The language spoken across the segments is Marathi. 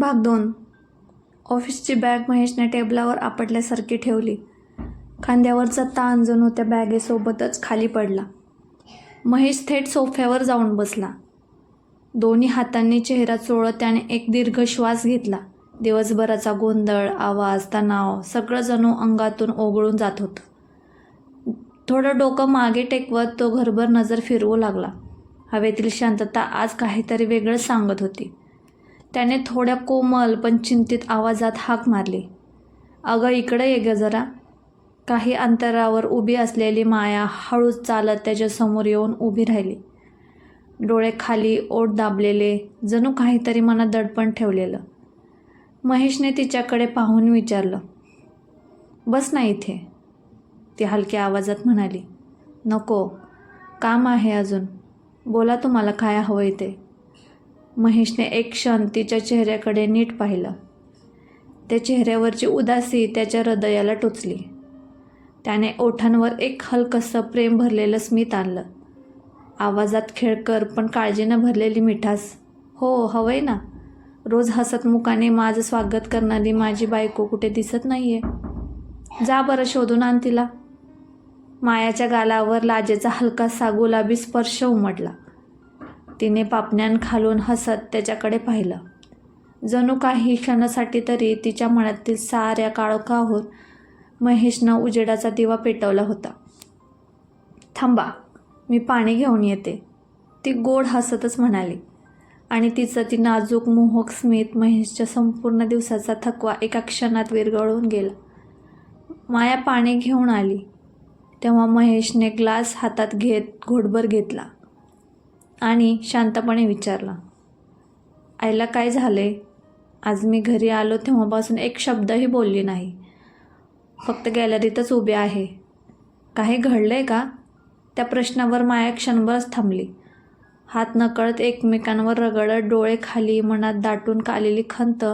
भाग दोन. ऑफिसची बॅग महेशने टेबलावर आपटल्यासारखी ठेवली. खांद्यावरचा ताण जणू त्या बॅगेसोबतच खाली पडला. महेश थेट सोफ्यावर जाऊन बसला. दोन्ही हातांनी चेहरा चोळत त्याने एक दीर्घ श्वास घेतला. दिवसभराचा गोंधळ आवाज तणाव सगळं जणू अंगातून ओघळून जात होतं. थोडं डोकं मागे टेकवत तो घरभर नजर फिरवू लागला. हवेतील शांतता आज काहीतरी वेगळंच सांगत होती. त्याने थोड्या कोमल पण चिंतित आवाजात हाक मारली. अगं इकडं ये ग जरा. काही अंतरावर उभी असलेली माया हळूच चालत त्याच्यासमोर येऊन उभी राहिली. डोळे खाली ओठ दाबलेले जणू काहीतरी मनात दडपण ठेवलेलं. महेशने तिच्याकडे पाहून विचारलं बस ना इथे. ती हलक्या आवाजात म्हणाली नको काम आहे अजून. बोला तुम्हाला काय हवं ते. महेशने एक क्षण तिच्या चेहऱ्याकडे नीट पाहिलं. त्या चेहऱ्यावरची उदासी त्याच्या हृदयाला टोचली. त्याने ओठांवर एक हलकसं प्रेम भरलेलं स्मित आणलं. आवाजात खेळकर पण काळजीनं भरलेली मिठास. हो हवंय ना. रोज हसतमुखाने माझं स्वागत करणारी माझी बायको कुठे दिसत नाही आहे जा बरं शोधून आण तिला. मायाच्या गालावर लाजेचा हलकासा गुलाबी स्पर्श उमटला. तिने पापण्यांखालून हसत त्याच्याकडे पाहिलं. जणू काही क्षणासाठी तरी तिच्या मनातील साऱ्या काळोखावर महेशनं उजेडाचा दिवा पेटवला होता. थांबा मी पाणी घेऊन येते ती गोड हसतच म्हणाली. आणि तिचं ती नाजूक मोहक स्मित महेशच्या संपूर्ण दिवसाचा थकवा एका क्षणात विरघळून गेला. माया पाणी घेऊन आली तेव्हा महेशने ग्लास हातात घेत घोटभर घेतला. आणि शांतपणे विचारला आईला काय झाले? आज मी घरी आलो तेव्हापासून एक शब्दही बोलली नाही. फक्त गॅलरीतच उभे आहे. काही घडलं आहे का? त्या प्रश्नावर माया क्षणभरच थांबली. हात नकळत एकमेकांवर रगडत डोळे खाली मनात दाटून आलेली खंत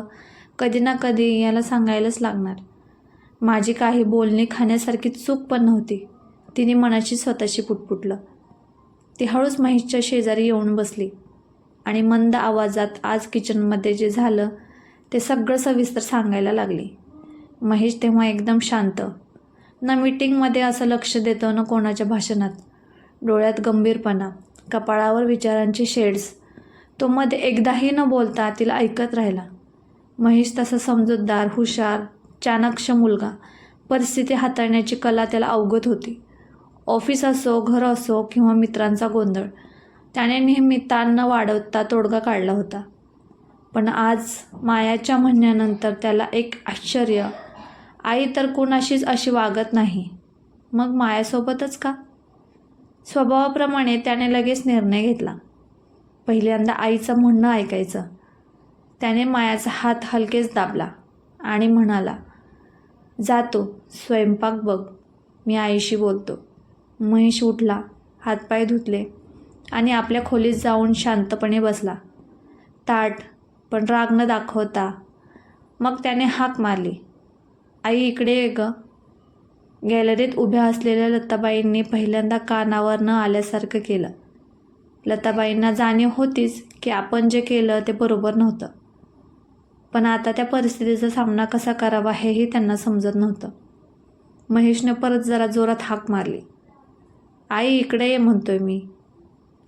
कधी ना कधी याला सांगायलाच लागणार. माझी काही बोलणी खाण्यासारखी चूक पण नव्हती. तिने मनाशी स्वतःशी पुटपुटलं. ती हळूच महेशच्या शेजारी येऊन बसली. आणि मंद आवाजात आज किचनमध्ये जे झालं ते सगळं सविस्तर सांगायला लागली. महेश तेव्हा एकदम शांत. ना मीटिंगमध्ये असं लक्ष देतं ना कोणाच्या भाषणात. डोळ्यात गंभीरपणा कपाळावर विचारांचे शेड्स. तो मध्ये एकदाही न बोलता तिला ऐकत राहिला. महेश तसा समजूतदार हुशार चाणक्ष मुलगा. परिस्थिती हाताळण्याची कला त्याला अवगत होती. ऑफिस असो घर असो किंवा मित्रांचा गोंधळ त्याने नेहमी ताण न वाढवता तोडगा काढला होता. पण आज मायाच्या म्हणण्यानंतर त्याला एक आश्चर्य आई तर कुणाशीच अशी वागत नाही. मग मायासोबतच का? स्वभावाप्रमाणे त्याने लगेच निर्णय घेतला. पहिल्यांदा आईचं म्हणणं ऐकायचं. त्याने मायाचा हात हलकेच दाबला आणि म्हणाला जातो स्वयंपाक बघ मी आईशी बोलतो. महेश उठला हातपाय धुतले आणि आपल्या खोलीत जाऊन शांतपणे बसला. ताट पण राग न दाखवता मग त्याने हाक मारली. आई इकडे ये ग. गॅलरीत उभ्या असलेल्या लताबाईंनी पहिल्यांदा कानावर न आल्यासारखं केलं. लताबाईंना जाणीव होतीच की आपण जे केलं ते बरोबर नव्हतं. पण आता त्या परिस्थितीचा सामना कसा करावा हेही त्यांना समजत नव्हतं. महेशने परत जरा जोरात हाक मारली. आई इकडे ये म्हणतोय मी.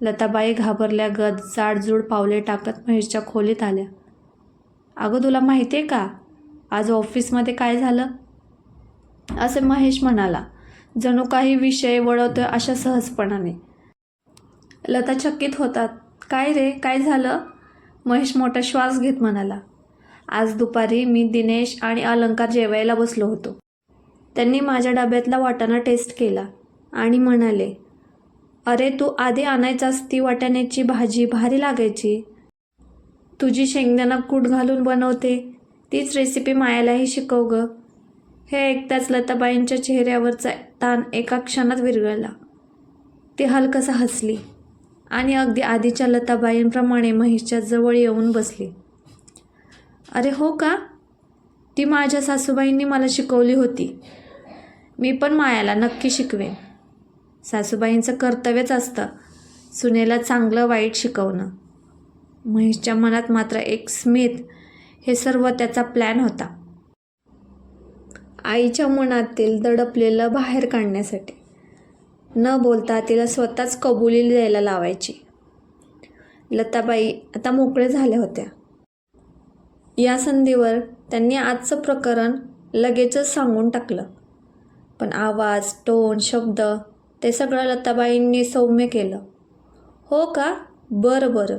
लताबाई घाबरल्या गद जाडजूड पावले टाकत महेशच्या खोलीत आल्या. अगं तुला माहिती आहे का? आज ऑफिसमध्ये काय झालं? असे महेश म्हणाला जणू काही विषय वळवतोय अशा सहजपणाने. लता चकित होतात काय रे काय झालं? महेश मोठा श्वास घेत म्हणाला आज दुपारी मी दिनेश आणि अलंकार जेवायला बसलो होतो. त्यांनी माझ्या डब्यातला वाटाणा टेस्ट केला. आणि म्हणाले अरे तू आधी आणायचास ती वाटाण्याची भाजी भारी लागायची. तुझी शेंगदाणा कूट घालून बनवते. तीच रेसिपी मायालाही शिकव ग. हे ऐकताच लताबाईंच्या चेहऱ्यावरचा ताण एका क्षणात विरघळला ती हलकसा हसली आणि अगदी आधीच्या लताबाईंप्रमाणे महेशच्या जवळ येऊन बसली. अरे हो का? ती माझ्या सासूबाईंनी मला शिकवली होती. मी पण मायाला नक्की शिकवेन. सासूबाईंचं कर्तव्यच असतं सुनेला चांगलं वाईट शिकवणं. महेशच्या मनात मात्र एक स्मित हे सर्व त्याचा प्लॅन होता. आईच्या मनातील दडपलेलं बाहेर काढण्यासाठी. न बोलता तिला स्वतःच कबुली द्यायला लावायची. लताबाई आता मोकळे झाल्या होत्या. या संधीवर त्यांनी आजचं प्रकरण लगेचच सांगून टाकलं. पण आवाज टोन शब्द ते सगळं लताबाईंनी सौम्य केलं. हो का? बरं बरं.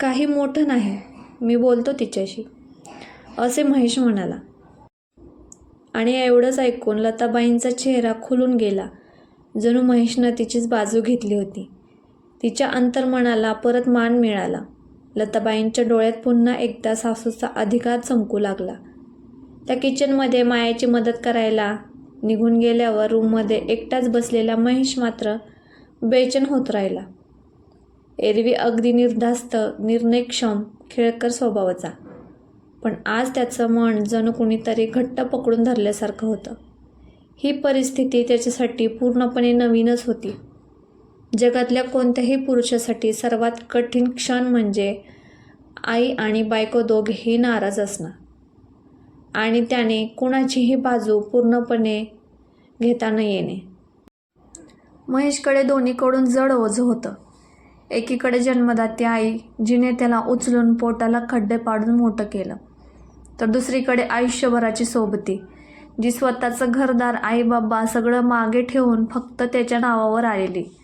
काही मोठं नाही. मी बोलतो तिच्याशी. असे महेश म्हणाला. आणि एवढंच ऐकून लताबाईंचा चेहरा खुलून गेला. जणू महेशनं तिचीच बाजू घेतली होती. तिच्या अंतर्मनाला परत मान मिळाला. लताबाईंच्या डोळ्यात पुन्हा एकदा सासूचा अधिकार चमकू लागला. त्या किचनमध्ये मायाची मदत करायला निघून गेल्यावर रूममध्ये एकटाच बसलेला महेश मात्र बेचन होत राहिला. एरवी अगदी निर्धास्त निर्णयक्षम खेळकर स्वभावाचा. पण आज त्याचं मन जणू कुणीतरी घट्ट पकडून धरल्यासारखं होतं. ही परिस्थिती त्याच्यासाठी पूर्णपणे नवीनच होती. जगातल्या कोणत्याही पुरुषासाठी सर्वात कठीण क्षण म्हणजे आई आणि बायको दोघेही नाराज असणं. आणि त्याने कुणाचीही बाजू पूर्णपणे घेता न येणे. महेशकडे दोन्हीकडून जड ओझं होतं. एकीकडे जन्मदाती आई जिने त्याला उचलून पोटाला खड्डे पाडून मोठं केलं. तर दुसरीकडे आयुष्यभराची सोबती जी स्वतःचं घरदार आईबाबा सगळं मागे ठेवून फक्त त्याच्या नावावर आलेली.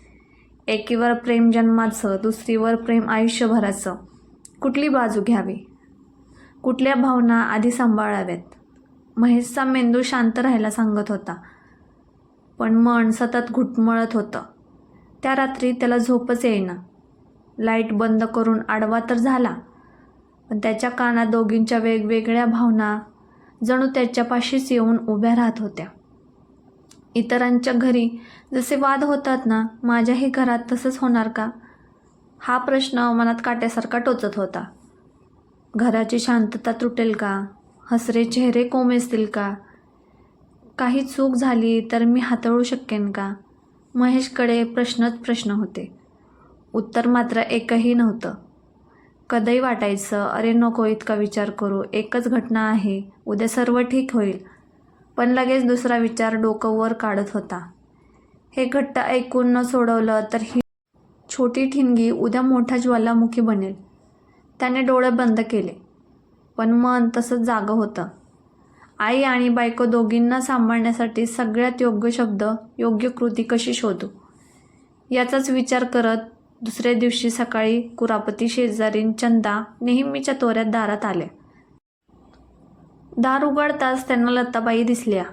एकीवर प्रेम जन्माचं दुसरीवर प्रेम आयुष्यभराचं. कुठली बाजू घ्यावी? कुठल्या भावना आधी सांभाळाव्यात? महेशचा मेंदू शांत राहायला सांगत होता. पण मन सतत घुटमळत होतं. त्या रात्री त्याला झोपच येईना. लाइट बंद करून आडवा तर झाला. पण त्याच्या कानात दोघींच्या वेगवेगळ्या भावना जणू त्याच्यापाशीच येऊन उभ्या राहत होत्या. इतरांच्या घरी जसे वाद होतात ना माझ्याही घरात तसंच होणार का? हा प्रश्न मनात काट्यासारखा टोचत होता. घराची शांतता तुटेल का? हसरे चेहरे कोमेजतील का? काही चूक झाली तर मी हाताळू शकेन का? महेशकडे प्रश्नच प्रश्न होते. उत्तर मात्र एकही नव्हतं. कधीही वाटायचं अरे नको इतका विचार करू. एकच घटना आहे. उद्या सर्व ठीक होईल. पण लगेच दुसरा विचार डोकं वर काढत होता. हे घट्ट ऐकून न सोडवलं तर ही छोटी ठिणगी उद्या मोठा ज्वालामुखी बनेल. त्याने डोळे बंद केले. पण मन तसंच जागं होतं. आई आणि बायको दोघींना सांभाळण्यासाठी सगळ्यात योग्य शब्द योग्य कृती कशी शोधू? याचाच विचार करत दुसऱ्या दिवशी सकाळी कुरापती शेजारीन चंदा नेहमीच्या तोऱ्यात दारात आल्या. दार उघडताच त्यांना लताबाई दिसल्या.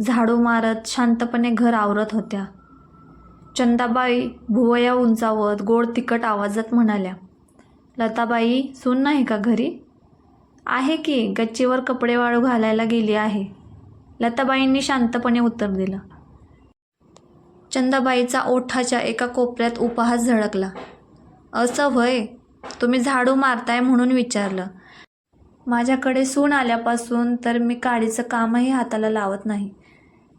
झाडू मारत शांतपणे घर आवरत होत्या. चंदाबाई भुवया उंचावत गोड तिखट आवाजात म्हणाल्या लताबाई सून नाही का घरी? आहे की गच्चीवर कपडे वाळू घालायला गेली आहे? लताबाईंनी शांतपणे उत्तर दिलं. चंदाबाईचा ओठाच्या एका कोपऱ्यात उपहास झळकला. असं व्हय? तुम्ही झाडू मारताय म्हणून विचारलं. माझ्याकडे सून आल्यापासून तर मी काडीचं कामही हाताला लावत नाही.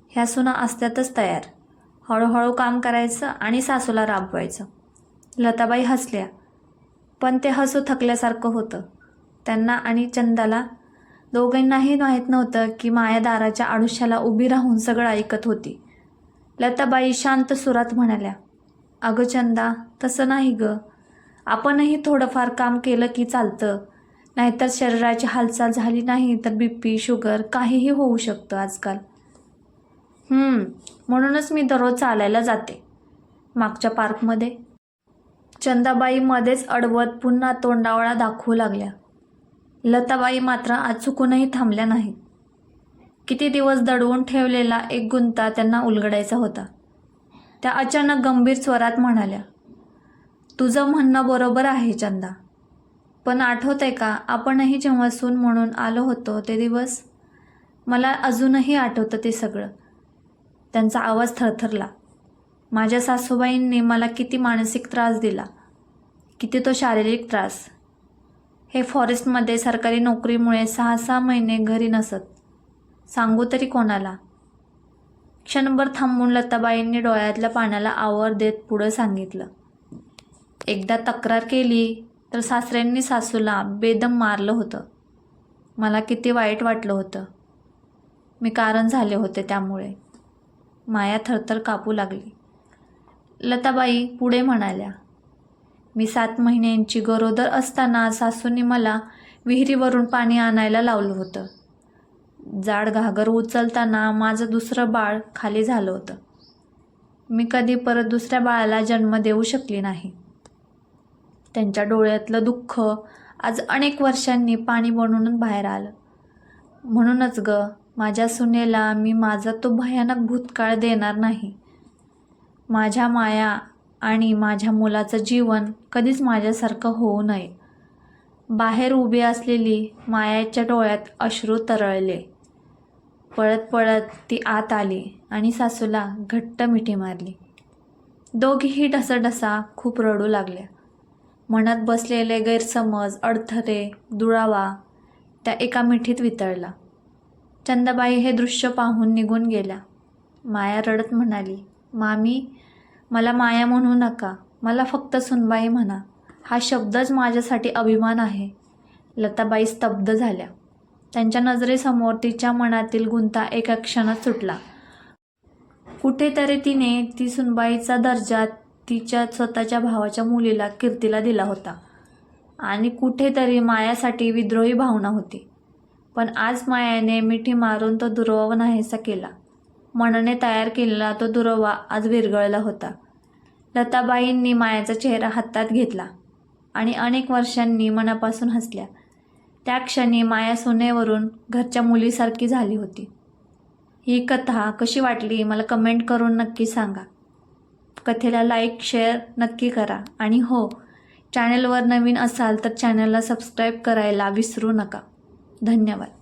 ह्या सुना असत्यातच तयार. हळूहळू काम करायचं आणि सासूला राबवायचं. लताबाई हसल्या. पण ते हसू थकल्यासारखं होतं. त्यांना आणि चंदाला दोघांनाही माहीत नव्हतं की माया दाराच्या आडुष्याला उभी राहून सगळं ऐकत होती. लताबाई शांत सुरात म्हणाल्या अगं चंदा तसं नाही गं. आपणही थोडंफार काम केलं की चालतं. नाहीतर शरीराची हालचाल झाली नाही तर बी पी शुगर काहीही होऊ शकतं आजकाल. म्हणूनच मी दररोज चालायला जाते. मागच्या पार्कमध्ये चंदाबाई मध्येच अडवत पुन्हा तोंडावळा दाखवू लागल्या. लताबाई मात्र आज चुकूनही थांबल्या नाहीत. किती दिवस दडवून ठेवलेला एक गुंता त्यांना उलगडायचा होता. त्या अचानक गंभीर स्वरात म्हणाल्या तुझं म्हणणं बरोबर आहे चंदा. पण आठवत आहे का आपणही जेव्हा सून म्हणून आलो होतो ते दिवस? मला अजूनही आठवतं ते सगळं. त्यांचा आवाज थरथरला. माझ्या सासूबाईंनी मला किती मानसिक त्रास दिला. किती तो शारीरिक त्रास. हे फॉरेस्टमध्ये सरकारी नोकरीमुळे सहा सहा महिने घरी नसत. सांगू तरी कोणाला? क्षणभर थांबून लताबाईंनी डोळ्यातल्या पाण्याला आवर देत पुढं सांगितलं. एकदा तक्रार केली तर सासऱ्यांनी सासूला बेदम मारलं होतं. मला किती वाईट वाटलं होतं. मी कारण झाले होते त्यामुळे. माया थरथर कापू लागली. लताबाई पुढे म्हणाल्या मी सात महिन्यांची गरोदर असताना सासूने मला विहिरीवरून पाणी आणायला लावलं होतं. जाड घागर उचलताना माझं दुसरं बाळ खाली झालं होतं. मी कधी परत दुसऱ्या बाळाला जन्म देऊ शकली नाही. त्यांच्या डोळ्यातलं दुःख आज अनेक वर्षांनी पाणी बनून बाहेर आलं. म्हणूनच ग माझ्या सुनेला मी माझा तो भयानक भूतकाळ देणार नाही. माझ्या माया आणि माझ्या मुलाचं जीवन कधीच माझ्यासारखं होऊ नये. बाहेर उभी असलेली मायाच्या डोळ्यात अश्रू तरळले. पळत पळत ती आत आली आणि सासूला घट्ट मिठी मारली. दोघीही ढसाढसा खूप रडू लागल्या. मनात बसलेले गैरसमज अडथळे दुरावा त्या एका मिठीत वितळला. चंदाबाई हे दृश्य पाहून निघून गेल्या. माया रडत म्हणाली मामी मला माया म्हणू नका. मला फक्त सुनबाई म्हणा. हा शब्दच माझ्यासाठी अभिमान आहे. लताबाई स्तब्ध झाल्या. त्यांच्या नजरेसमोर तिच्या मनातील गुंता एका क्षणात सुटला. कुठेतरी तिने ती सुनबाईचा दर्जा तिच्या स्वतःच्या भावाच्या मुलीला कीर्तीला दिला होता. आणि कुठेतरी मायासाठी विद्रोही भावना होती. पण आज मायाने मिठी मारून तो दुर्वा नाहीसा केला. मनाने तयार केलेला तो दुर्वा आज विरघळला होता. लताबाईंनी मायाचा चेहरा हातात घेतला आणि अनेक वर्षांनी मनापासून हसल्या. त्या क्षणी माया सोनेवरून घरच्या मुलीसारखी झाली होती. ही कथा कशी वाटली मला कमेंट करून नक्की सांगा. कथेला लाईक शेअर नक्की करा आणि हो चॅनलवर नवीन असाल तर चॅनलला सबस्क्राईब करायला विसरू नका. धन्यवाद.